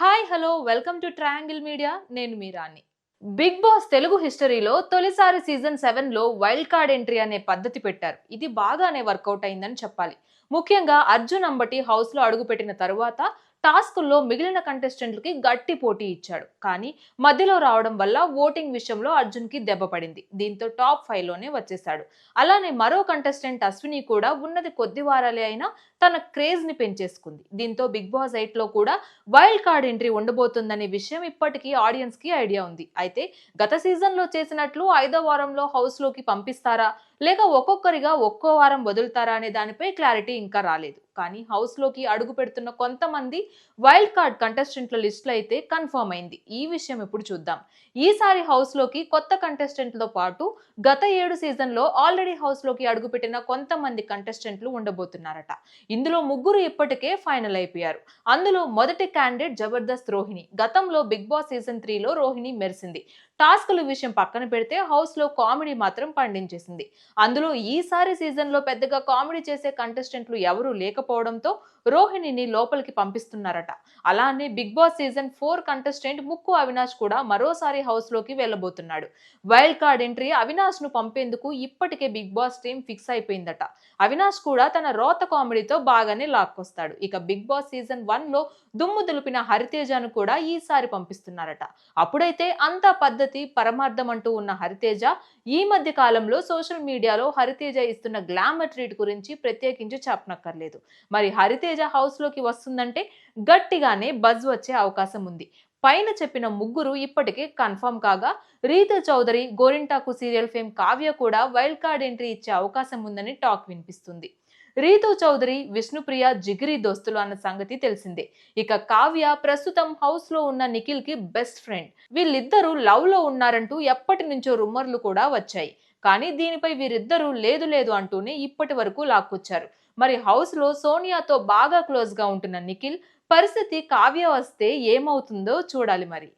Hi hello welcome to triangle media. నేను మీరాని big Boss Telugu హిస్టరీలో తొలిసారి సీజన్ సెవెన్లో వైల్డ్ కార్డ్ ఎంట్రీ అనే పద్ధతి పెట్టారు. ఇది బాగానే వర్కౌట్ అయిందని చెప్పాలి. ముఖ్యంగా అర్జున్ అంబటి హౌస్లో అడుగుపెట్టిన తరువాత టాస్కుల్లో మిగిలిన కంటెస్టెంట్లకి గట్టి పోటీ ఇచ్చాడు. కానీ మధ్యలో రావడం వల్ల ఓటింగ్ విషయంలో అర్జున్కి దెబ్బ పడింది. దీంతో టాప్ ఫైవ్లోనే వచ్చేశాడు. అలానే మరో కంటెస్టెంట్ అశ్విని కూడా ఉన్నది కొద్ది వారాలే అయినా తన క్రేజ్ని పెంచేసుకుంది. దీంతో బిగ్ బాస్ ఎయిట్లో కూడా వైల్డ్ కార్డ్ ఎంట్రీ ఉండబోతుందనే విషయం ఇప్పటికీ ఆడియన్స్కి ఐడియా ఉంది. అయితే గత సీజన్లో చేసినట్లు ఐదో వారంలో హౌస్లోకి పంపిస్తారా? లేక ఒక్కొక్కరిగా ఒక్కో వారం వదులుతారా అనే దానిపై క్లారిటీ ఇంకా రాలేదు. కానీ హౌస్లోకి అడుగు పెడుతున్న కొంతమంది వైల్డ్ కార్డ్ కంటెస్టెంట్ల లిస్టులో అయితే కన్ఫర్మ్ అయింది. ఈ విషయం ఇప్పుడు చూద్దాం. ఈసారి హౌస్లోకి కొత్త కంటెస్టెంట్లతో పాటు గత ఏడు సీజన్లో ఆల్రెడీ హౌస్లోకి అడుగుపెట్టిన కొంతమంది కంటెస్టెంట్లు ఉండబోతున్నారట. ఇందులో ముగ్గురు ఇప్పటికే ఫైనల్ అయిపోయారు. అందులో మొదటి క్యాండిడేట్ జబర్దస్త్ రోహిణి. గతంలో బిగ్ బాస్ సీజన్ త్రీలో రోహిణి మెరిసింది. టాస్కుల విషయం పక్కన పెడితే హౌస్లో కామెడీ మాత్రం పండించేసింది. అందులో ఈసారి సీజన్లో పెద్దగా కామెడీ చేసే కంటెస్టెంట్లు ఎవరూ లేకపోవడంతో రోహిణిని లోపలికి చేస్తున్నారట. అలానే big boss season four contestant Mukku Avinash కూడా మరోసారి హౌస్లోకి వెళ్ళబోతున్నాడు. వైల్డ్ కార్డ్ ఎంట్రీ అవినాష్ను పంపేందుకు ఇప్పటికే బిగ్ బాస్ టీం ఫిక్స్ అయిపోయిందట. అవినాష్ కూడా తన రోత కామెడీతో బాగానే లాక్కొస్తాడు. ఇక బిగ్ బాస్ సీజన్ వన్లో దుమ్ము దులిపిన హరితేజను కూడా ఈసారి పంపిస్తున్నారట. అప్పుడైతే అంత పద్ధతి పరమార్థం అంటూ ఉన్న హరితేజ ఈ మధ్య కాలంలో సోషల్ మీడియాలో హరితేజ ఇస్తున్న గ్లామర్ ట్రీట్ గురించి ప్రత్యేకించి చెప్పనక్కర్లేదు. మరి హరితేజ హౌస్లోకి వస్తుందంటే గట్టిగానే బజ్ వచ్చే అవకాశం ఉంది. పైన చెప్పిన ముగ్గురు ఇప్పటికే కన్ఫర్మ్ కాగా రీతు చౌదరి గోరింటాకు సీరియల్ ఫేమ్ కావ్య కూడా వైల్డ్ కార్డ్ ఎంట్రీ ఇచ్చే అవకాశం ఉందని టాక్ వినిపిస్తుంది. రీతు చౌదరి విష్ణుప్రియ జిగిరి దోస్తులు అన్న సంగతి తెలిసిందే. ఇక కావ్య ప్రస్తుతం హౌస్లో ఉన్న నిఖిల్కి బెస్ట్ ఫ్రెండ్ వీళ్ళిద్దరూ లవ్లో ఉన్నారంటూ ఎప్పటి నుంచో రుమర్లు కూడా వచ్చాయి. కానీ దీనిపై వీరిద్దరూ లేదు లేదు అంటూనే ఇప్పటి వరకు లాక్కొచ్చారు. మరి హౌస్లో సోనియాతో బాగా క్లోజ్గా ఉంటున్న నిఖిల్ పరిస్థితి కావ్య వస్తే ఏమవుతుందో చూడాలి మరి.